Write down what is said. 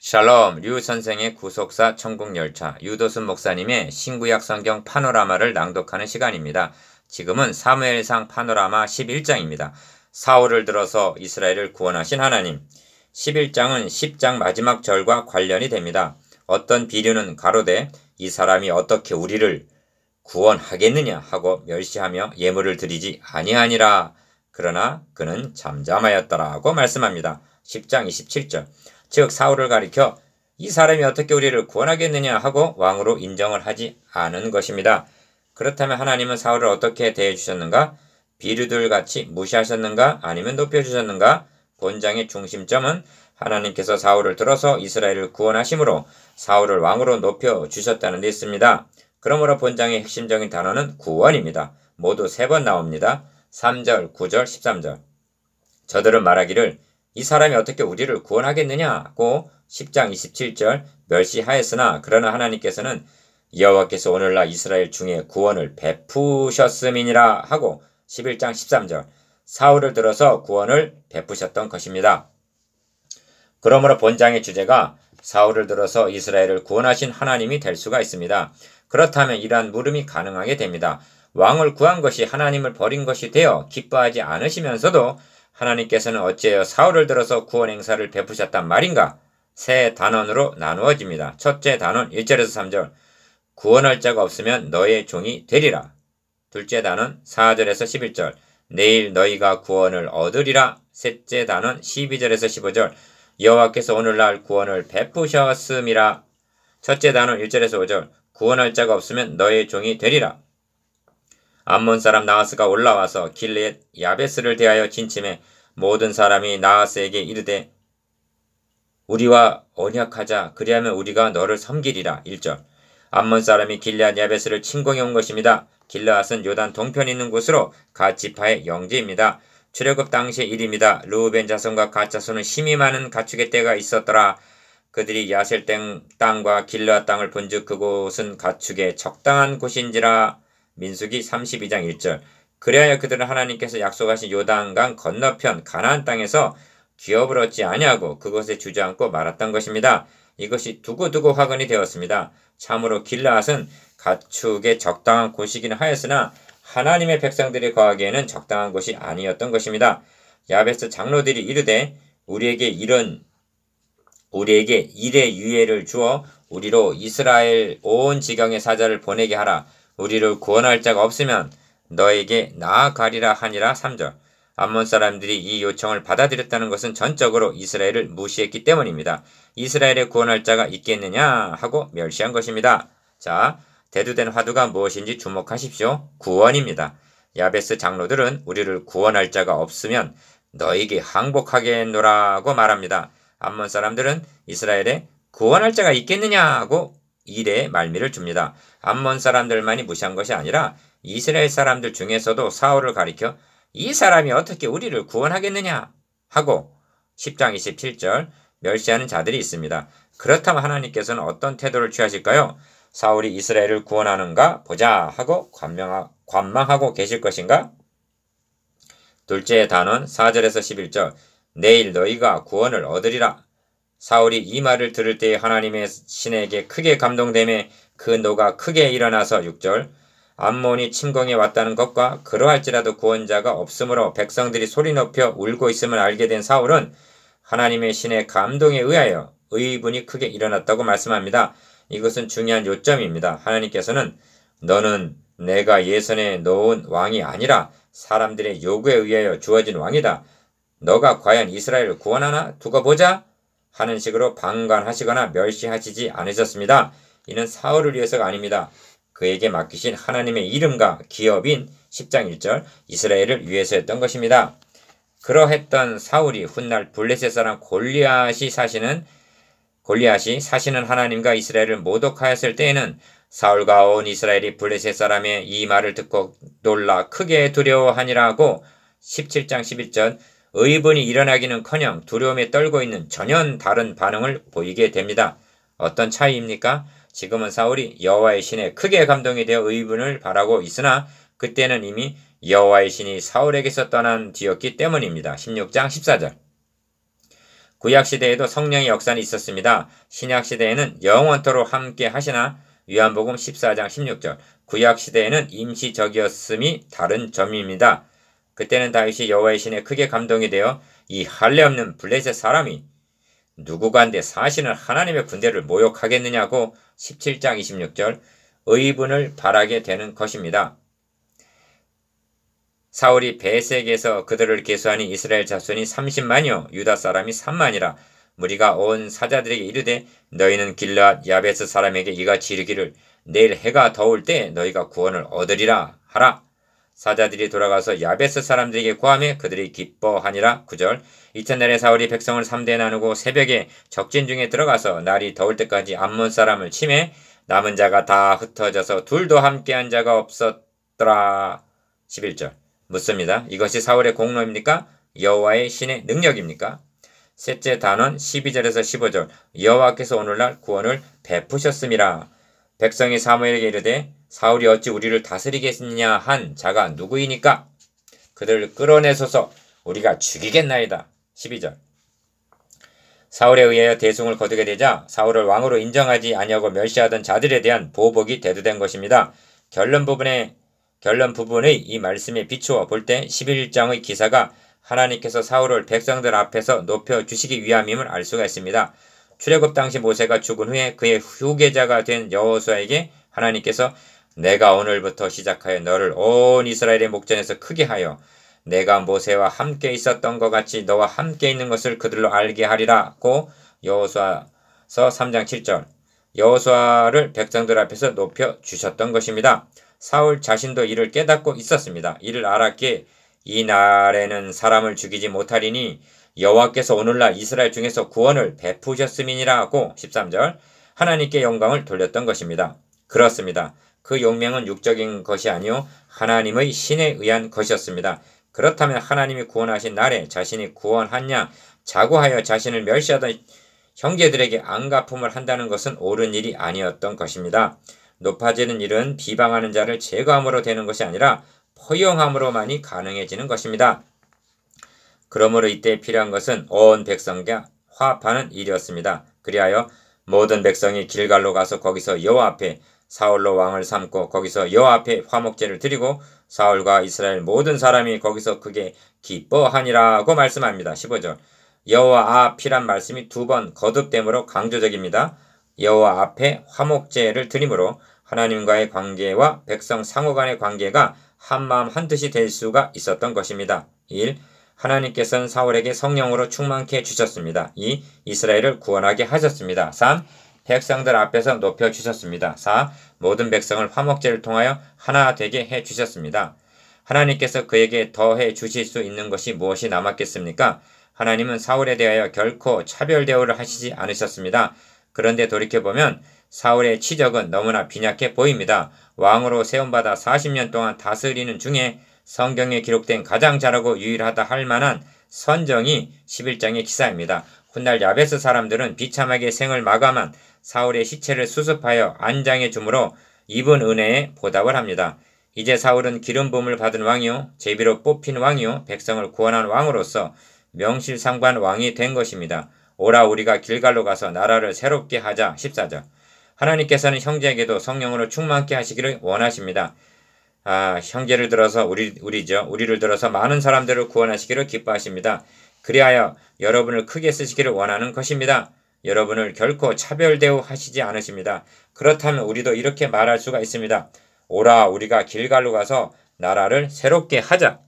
샬롬 류 선생의 구속사 천국열차 유도순 목사님의 신구약 성경 파노라마를 낭독하는 시간입니다. 지금은 사무엘상 파노라마 11장입니다. 사울을 들어서 이스라엘을 구원하신 하나님 11장은 10장 마지막 절과 관련이 됩니다. 어떤 비류는 가로되 이 사람이 어떻게 우리를 구원하겠느냐 하고 멸시하며 예물을 드리지 아니하니라. 그러나 그는 잠잠하였더라고 말씀합니다. 10장 27절. 즉 사울을 가리켜 이 사람이 어떻게 우리를 구원하겠느냐 하고 왕으로 인정을 하지 않은 것입니다. 그렇다면 하나님은 사울을 어떻게 대해 주셨는가? 비류들 같이 무시하셨는가? 아니면 높여 주셨는가? 본장의 중심점은 하나님께서 사울을 들어서 이스라엘을 구원하심으로 사울을 왕으로 높여 주셨다는 데 있습니다. 그러므로 본장의 핵심적인 단어는 구원입니다. 모두 세 번 나옵니다. 3절, 9절, 13절. 저들은 말하기를 이 사람이 어떻게 우리를 구원하겠느냐고 10장 27절 멸시하였으나 그러나 하나님께서는 여호와께서 오늘날 이스라엘 중에 구원을 베푸셨음이니라 하고 11장 13절 사울을 들어서 구원을 베푸셨던 것입니다. 그러므로 본장의 주제가 사울을 들어서 이스라엘을 구원하신 하나님이 될 수가 있습니다. 그렇다면 이러한 물음이 가능하게 됩니다. 왕을 구한 것이 하나님을 버린 것이 되어 기뻐하지 않으시면서도 하나님께서는 어찌하여 사울을 들어서 구원 행사를 베푸셨단 말인가? 세 단원으로 나누어집니다. 첫째 단원 1절에서 3절 구원할 자가 없으면 너의 종이 되리라. 둘째 단원 4절에서 11절 내일 너희가 구원을 얻으리라. 셋째 단원 12절에서 15절 여호와께서 오늘날 구원을 베푸셨음이라. 첫째 단원 1절에서 5절 구원할 자가 없으면 너의 종이 되리라. 암몬 사람 나하스가 올라와서 길레 야베스를 대하여 진침해 모든 사람이 나하스에게 이르되 우리와 언약하자 그리하면 우리가 너를 섬기리라 1절 암몬 사람이 길레앗 야베스를 침공해 온 것입니다. 길레앗은 요단 동편에 있는 곳으로 가 지파의 영지입니다. 출애굽 당시의 일입니다. 루벤 자손과 가 자손은 힘이 많은 가축의 때가 있었더라. 그들이 야셀 땅과 길레앗 땅을 본즉 그곳은 가축의 적당한 곳인지라 민수기 32장 1절 그래야 그들은 하나님께서 약속하신 요단강 건너편 가나안 땅에서 기업을 얻지 아니하고 그것에 주저앉고 말았던 것입니다. 이것이 두고두고 화근이 되었습니다. 참으로 길라앗은 가축의 적당한 곳이긴 하였으나 하나님의 백성들이 거하기에는 적당한 곳이 아니었던 것입니다. 야베스 장로들이 이르되 우리에게 이런 우리에게 일의 유예를 주어 우리로 이스라엘 온 지경의 사자를 보내게 하라. 우리를 구원할 자가 없으면 너에게 나아가리라 하니라 3절. 암몬 사람들이 이 요청을 받아들였다는 것은 전적으로 이스라엘을 무시했기 때문입니다. 이스라엘의 구원할 자가 있겠느냐 하고 멸시한 것입니다. 자, 대두된 화두가 무엇인지 주목하십시오. 구원입니다. 야베스 장로들은 우리를 구원할 자가 없으면 너에게 항복하겠노라고 말합니다. 암몬 사람들은 이스라엘에 구원할 자가 있겠느냐고 일에 말미를 줍니다. 암몬 사람들만이 무시한 것이 아니라 이스라엘 사람들 중에서도 사울을 가리켜 이 사람이 어떻게 우리를 구원하겠느냐 하고 10장 27절 멸시하는 자들이 있습니다. 그렇다면 하나님께서는 어떤 태도를 취하실까요? 사울이 이스라엘을 구원하는가 보자 하고 관망하고 계실 것인가? 둘째 단원 4절에서 11절 내일 너희가 구원을 얻으리라. 사울이 이 말을 들을 때 하나님의 신에게 크게 감동됨에 그 노가 크게 일어나서 6절 암몬이 침공해 왔다는 것과 그러할지라도 구원자가 없으므로 백성들이 소리 높여 울고 있음을 알게 된 사울은 하나님의 신의 감동에 의하여 의분이 크게 일어났다고 말씀합니다. 이것은 중요한 요점입니다. 하나님께서는 너는 내가 예선에 놓은 왕이 아니라 사람들의 요구에 의하여 주어진 왕이다. 너가 과연 이스라엘을 구원하나 두고 보자 하는 식으로 방관하시거나 멸시하시지 않으셨습니다. 이는 사울을 위해서가 아닙니다. 그에게 맡기신 하나님의 이름과 기업인 10장 1절 이스라엘을 위해서였던 것입니다. 그러했던 사울이 훗날 블레셋 사람 골리앗이 사시는 골리앗이 사시는 하나님과 이스라엘을 모독하였을 때에는 사울과 온 이스라엘이 블레셋 사람의 이 말을 듣고 놀라 크게 두려워하니라고 17장 11절 의분이 일어나기는커녕 두려움에 떨고 있는 전혀 다른 반응을 보이게 됩니다. 어떤 차이입니까? 지금은 사울이 여호와의 신에 크게 감동이 되어 의분을 바라고 있으나 그때는 이미 여호와의 신이 사울에게서 떠난 뒤였기 때문입니다. 16장 14절 구약 시대에도 성령의 역사는 있었습니다. 신약 시대에는 영원토록 함께 하시나 위안복음 14장 16절 구약 시대에는 임시적이었음이 다른 점입니다. 그때는 다윗이 여호와의 신에 크게 감동이 되어 이 할례 없는 블레셋 사람이 누구간데 사신은 하나님의 군대를 모욕하겠느냐고 17장 26절 의분을 바라게 되는 것입니다. 사울이 베색에서 그들을 계수하니 이스라엘 자손이 30만이요 유다 사람이 3만이라 무리가 온 사자들에게 이르되 너희는 길라 야베스 사람에게 이같이 이르기를 내일 해가 더울 때 너희가 구원을 얻으리라 하라 사자들이 돌아가서 야베스 사람들에게 구하며 그들이 기뻐하니라 구절 이튿날에 사울이 백성을 3대 나누고 새벽에 적진 중에 들어가서 날이 더울 때까지 암몬 사람을 침해 남은 자가 다 흩어져서 둘도 함께한 자가 없었더라 11절 묻습니다. 이것이 사울의 공로입니까? 여호와의 신의 능력입니까? 셋째 단원 12절에서 15절 여호와께서 오늘날 구원을 베푸셨음이라 백성이 사무엘에게 이르되 사울이 어찌 우리를 다스리겠느냐 한 자가 누구이니까 그들을 끌어내소서 우리가 죽이겠나이다. 12절 사울에 의하여 대승을 거두게 되자 사울을 왕으로 인정하지 아니하고 멸시하던 자들에 대한 보복이 대두된 것입니다. 결론 부분에 결론 부분의 이 말씀에 비추어 볼 때 11장의 기사가 하나님께서 사울을 백성들 앞에서 높여 주시기 위함임을 알 수가 있습니다. 출애굽 당시 모세가 죽은 후에 그의 후계자가 된 여호수아에게 하나님께서 내가 오늘부터 시작하여 너를 온 이스라엘의 목전에서 크게 하여 내가 모세와 함께 있었던 것 같이 너와 함께 있는 것을 그들로 알게 하리라고 여호수아서 3장 7절 여호수아를 백성들 앞에서 높여 주셨던 것입니다. 사울 자신도 이를 깨닫고 있었습니다. 이를 알았기에 이 날에는 사람을 죽이지 못하리니 여호와께서 오늘날 이스라엘 중에서 구원을 베푸셨음이니라고 13절 하나님께 영광을 돌렸던 것입니다. 그렇습니다. 그 용명은 육적인 것이 아니요 하나님의 신에 의한 것이었습니다. 그렇다면 하나님이 구원하신 날에 자신이 구원하냐 자고하여 자신을 멸시하던 형제들에게 안가품을 한다는 것은 옳은 일이 아니었던 것입니다. 높아지는 일은 비방하는 자를 제거함으로 되는 것이 아니라 포용함으로만이 가능해지는 것입니다. 그러므로 이때 필요한 것은 온 백성과 화합하는 일이었습니다. 그리하여 모든 백성이 길갈로 가서 거기서 여호와 앞에 사울로 왕을 삼고 거기서 여호와 앞에 화목제를 드리고 사울과 이스라엘 모든 사람이 거기서 크게 기뻐하니라고 말씀합니다. 15절 여호와 앞이란 말씀이 두 번 거듭됨으로 강조적입니다. 여호와 앞에 화목제를 드림으로 하나님과의 관계와 백성 상호 간의 관계가 한마음 한뜻이 될 수가 있었던 것입니다. 1. 하나님께서는 사울에게 성령으로 충만케 해주셨습니다. 2. 이스라엘을 구원하게 하셨습니다. 3. 백성들 앞에서 높여 주셨습니다. 4. 모든 백성을 화목제를 통하여 하나 되게 해 주셨습니다. 하나님께서 그에게 더해 주실 수 있는 것이 무엇이 남았겠습니까? 하나님은 사울에 대하여 결코 차별 대우를 하시지 않으셨습니다. 그런데 돌이켜보면 사울의 치적은 너무나 빈약해 보입니다. 왕으로 세움받아 40년 동안 다스리는 중에 성경에 기록된 가장 잘하고 유일하다 할 만한 선정이 11장의 기사입니다. 훗날 야베스 사람들은 비참하게 생을 마감한 사울의 시체를 수습하여 안장해 주므로 입은 은혜에 보답을 합니다. 이제 사울은 기름 부음을 받은 왕이요 제비로 뽑힌 왕이요 백성을 구원한 왕으로서 명실상부한 왕이 된 것입니다. 오라 우리가 길갈로 가서 나라를 새롭게 하자 14절. 하나님께서는 형제에게도 성령으로 충만케 하시기를 원하십니다. 아, 형제를 들어서 우리 우리죠. 우리를 들어서 많은 사람들을 구원하시기를 기뻐하십니다. 그리하여 여러분을 크게 쓰시기를 원하는 것입니다. 여러분을 결코 차별 대우하시지 않으십니다. 그렇다면 우리도 이렇게 말할 수가 있습니다. 오라 우리가 길갈로 가서 나라를 새롭게 하자.